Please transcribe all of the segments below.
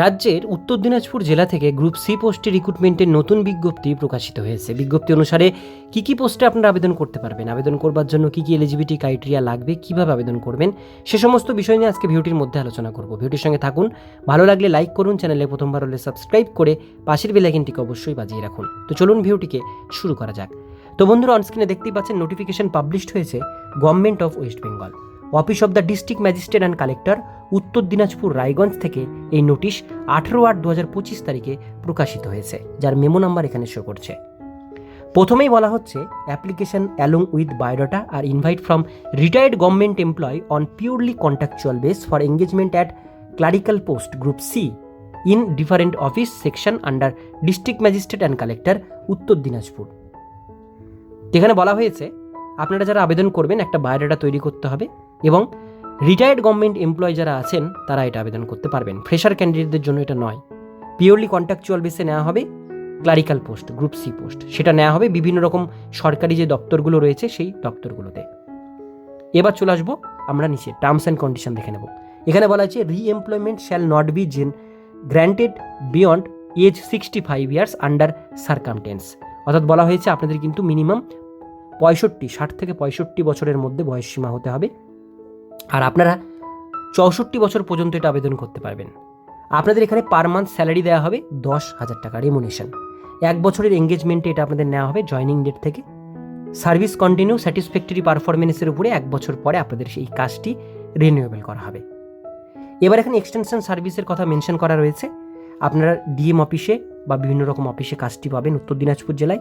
রাজ্যের উত্তর দিনাজপুর জেলা থেকে গ্রুপ সি পোস্টে রিক্রুটমেন্টের নতুন বিজ্ঞপ্তি প্রকাশিত হয়েছে। বিজ্ঞপ্তি অনুসারে কি কি পোস্টে আপনারা আবেদন করতে পারবেন? আবেদন করবার জন্য কি কি এলিজিবিলিটি ক্রাইটেরিয়া লাগবে? কীভাবে আবেদন করবেন? সে সমস্ত বিষয় নিয়ে আজকে ভিডিওটির মধ্যে আলোচনা করব। ভিডিওটির সঙ্গে থাকুন। ভালো লাগলে লাইক করুন, চ্যানেলে প্রথমবার হলে সাবস্ক্রাইব করে পাশের বেলাইকিনটিকে অবশ্যই বাজিয়ে রাখুন। তো চলুন ভিডিওটিকে শুরু করা যাক। তো বন্ধুরা অনস্ক্রিনে দেখতেই পাচ্ছেন নোটিফিকেশন পাবলিশড হয়েছে government of West Bengal office of the district magistrate and collector, Uttar Dinajpur, Raiganj থেকে এই নোটিশ আঠেরো আট দু হাজার পঁচিশ তারিখে প্রকাশিত হয়েছে, যার মেমো নাম্বার এখানে শো করছে। প্রথমেই বলা হচ্ছে application along with biodata R invite from retired government employ on purely contractual base for engagement at clerical post group C in different office section under district magistrate and collector Uttar Dinajpur. যেখানে বলা হয়েছে, আপনারা যারা আবেদন করবেন, একটা biodata তৈরি করতে হবে। এবং রিটায়ার্ড গভর্নমেন্ট এমপ্লয় যারা আছেন, তারা এটা আবেদন করতে পারবেন। ফ্রেশার ক্যান্ডিডেটদের জন্য এটা নয়। পিওরলি কন্ট্রাকচুয়াল বেসে নেওয়া হবে clerical post group C post সেটা নেওয়া হবে বিভিন্ন রকম সরকারি যে দপ্তরগুলো রয়েছে, সেই দপ্তরগুলোতে। এবার চলে আসব আমরা নিচে টার্মস অ্যান্ড কন্ডিশন দেখে নেব। এখানে বলা আছে re employment shall not be then granted beyond age sixty five years under circumstance অর্থাৎ বলা হয়েছে, আপনাদের কিন্তু মিনিমাম পঁয়ষট্টি, ষাট থেকে পঁয়ষট্টি বছরের মধ্যে বয়স সীমা হতে হবে। আর আপনারা চৌষট্টি বছর পর্যন্ত এটা আবেদন করতে পারবেন। আপনাদের এখানে পার মান্থ স্যালারি দেওয়া হবে দশ হাজার টাকা রেমুনেশন এক বছরের এঙ্গেজমেন্টে এটা আপনাদের নেওয়া হবে জয়নিং ডেট থেকে। সার্ভিস কন্টিনিউ স্যাটিসফ্যাক্টরি পারফরমেন্সের উপরে এক বছর পরে আপনাদের সেই কাজটি রিনিউয়েবল করা হবে। এবার এখানে এক্সটেনশন সার্ভিসের কথা মেনশন করা রয়েছে। আপনারা ডিএম অফিসে বা বিভিন্ন রকম অফিসে কাজটি পাবেন উত্তর দিনাজপুর জেলায়।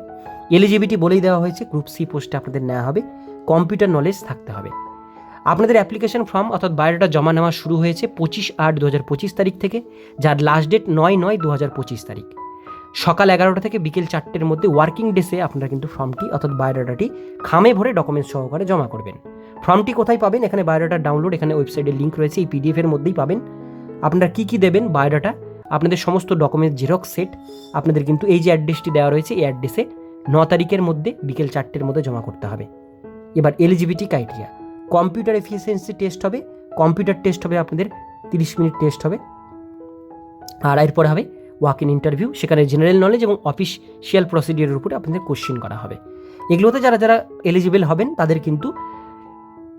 এলিজিবিলিটি বলেই দেওয়া হয়েছে গ্রুপ সি পোস্টে আপনাদের নেওয়া হবে। কম্পিউটার নলেজ থাকতে হবে। আপনাদের অ্যাপ্লিকেশন ফর্ম অর্থাৎ বায়োডাটা জমা নেওয়া শুরু হয়েছে পঁচিশ আট দু হাজার পঁচিশ তারিখ থেকে, যার লাস্ট ডেট নয় নয় দু হাজার পঁচিশ তারিখ। সকাল এগারোটা থেকে বিকেল চারটের মধ্যে ওয়ার্কিং ডেসে আপনারা কিন্তু ফর্মটি অর্থাৎ বায়োডাটাটি খামে ভরে ডকুমেন্টস সহকারে জমা করবেন। ফর্মটি কোথায় পাবেন? এখানে বায়োডাটার ডাউনলোড এখানে ওয়েবসাইটের লিঙ্ক রয়েছে, এই পিডিএফের মধ্যেই পাবেন। আপনারা কী কী দেবেন? বায়োডাটা আপনাদের সমস্ত ডকুমেন্টস জেরক্স সেট আপনাদের কিন্তু এই যে অ্যাড্রেসটি দেওয়া রয়েছে, এই অ্যাড্রেসে ন তারিখের মধ্যে বিকেল চারটের মধ্যে জমা করতে হবে। এবার eligibility criteria computer efficiency test হবে, কম্পিউটার টেস্ট হবে আপনাদের তিরিশ মিনিট টেস্ট হবে। আর এরপর হবে ওয়াক ইন ইন্টারভিউ সেখানে জেনারেল নলেজ এবং অফিসিয়াল প্রসিডিওরের উপরে আপনাদের কোশ্চেন করা হবে। এগুলোতে যারা যারা এলিজিবল হবেন, তাদের কিন্তু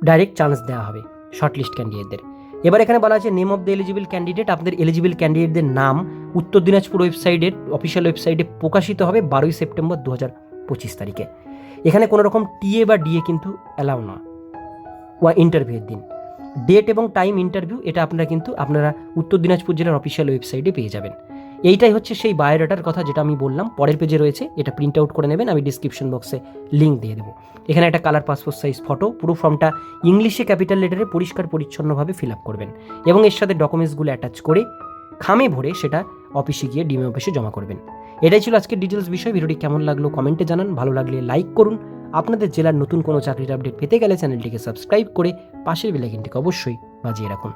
ডাইরেক্ট চান্স দেওয়া হবে শর্টলিস্ট ক্যান্ডিডেটদের এবার এখানে বলা আছে name of the eligible candidate আপনাদের এলিজিবল ক্যান্ডিডেটদের নাম, উত্তর দিনাজপুর ওয়েবসাইটের অফিসিয়াল ওয়েবসাইটে প্রকাশিত হবে বারোই সেপ্টেম্বর দু হাজার পঁচিশ তারিখে। এখানে কোনো রকম টিএ বা ডিএ কিন্তু অ্যালাউ না ওয়া ইন্টারভিউয়ের দিন। ডেট এবং টাইম ইন্টারভিউ এটা আপনারা কিন্তু আপনারা উত্তর দিনাজপুর জেলার অফিসিয়াল ওয়েবসাইটে পেয়ে যাবেন। এইটাই হচ্ছে সেই বায়োডাটার কথা যেটা আমি বললাম। পরের পেজে রয়েছে, এটা প্রিন্ট আউট করে নেবেন, আমি ডিসক্রিপশন বক্সে লিঙ্ক দিয়ে দেবো। এখানে একটা কালার পাসপোর্ট সাইজ ফটো পুরো ফর্মটা ইংলিশে ক্যাপিটাল লেটারে পরিষ্কার পরিচ্ছন্নভাবে ফিল আপ করবেন এবং এর সাথে ডকুমেন্টসগুলো অ্যাটাচ করে খামে ভরে সেটা অফিসে গিয়ে ডিএম অফিসে জমা করবেন। এটাই ছিল আজকের ডিটেলস বিষয়। ভিডিওটি কেমন লাগল কমেন্টে জানান। ভালো লাগলে লাইক করুন। আপনাদের জেলার নতুন কোনো চাকরির আপডেট পেতে গেলে চ্যানেলটিকে সাবস্ক্রাইব করে পাশের বেলাইকিনটিকে অবশ্যই বাজিয়ে রাখুন।